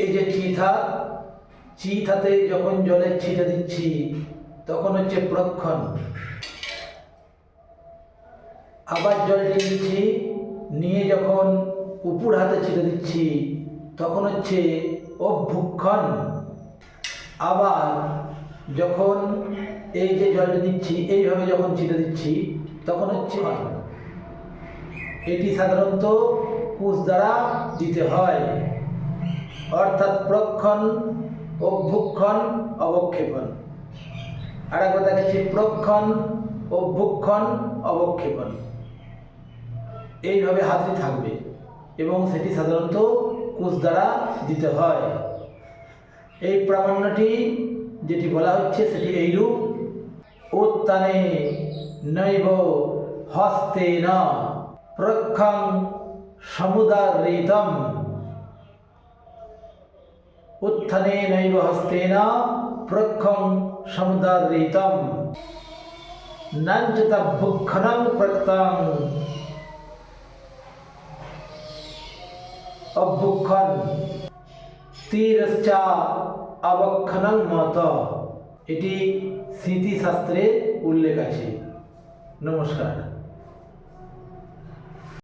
এই যে চিথা চিথাতে যখন জলের ছিটে দিচ্ছি, তখন হচ্ছে প্রক্ষণ। আবার জলটি নিচ্ছি নিয়ে যখন উপর হাতে ছিটে দিচ্ছি, তখন হচ্ছে অভ্যুক্ষণ। আবার যখন এই যে জলটি দিচ্ছি, এইভাবে যখন ছিটে দিচ্ছি, তখন হচ্ছে এটি সাধারণত কুশ দ্বারা দিতে হয়। অর্থাৎ প্রক্ষণ, অভ্যুক্ষণ, অবক্ষেপণ। আর একবার দেখাচ্ছি প্রক্ষণ, অভ্যুক্ষণ, অবক্ষেপণ। এইভাবে হাতটি থাকবে এবং সেটি সাধারণত কুশ দ্বারা দিতে হয়। এই প্রামাণ্যটি যেটি বলা হচ্ছে সেটি এইরূপ। উত্তানে নৈব হস্তে না প্রক্ষং সমুদারিতম। উত্থানে নৈব হস্তেন প্রক্ষং সমুদারিতম নঞ্চত ভুক্ষণং প্রক্তং অভ্যুক্ষণ তীরশ্চা অবক্ষণং মত এটি স্মৃতিশাস্ত্রে উল্লেখ আছে। নমস্কার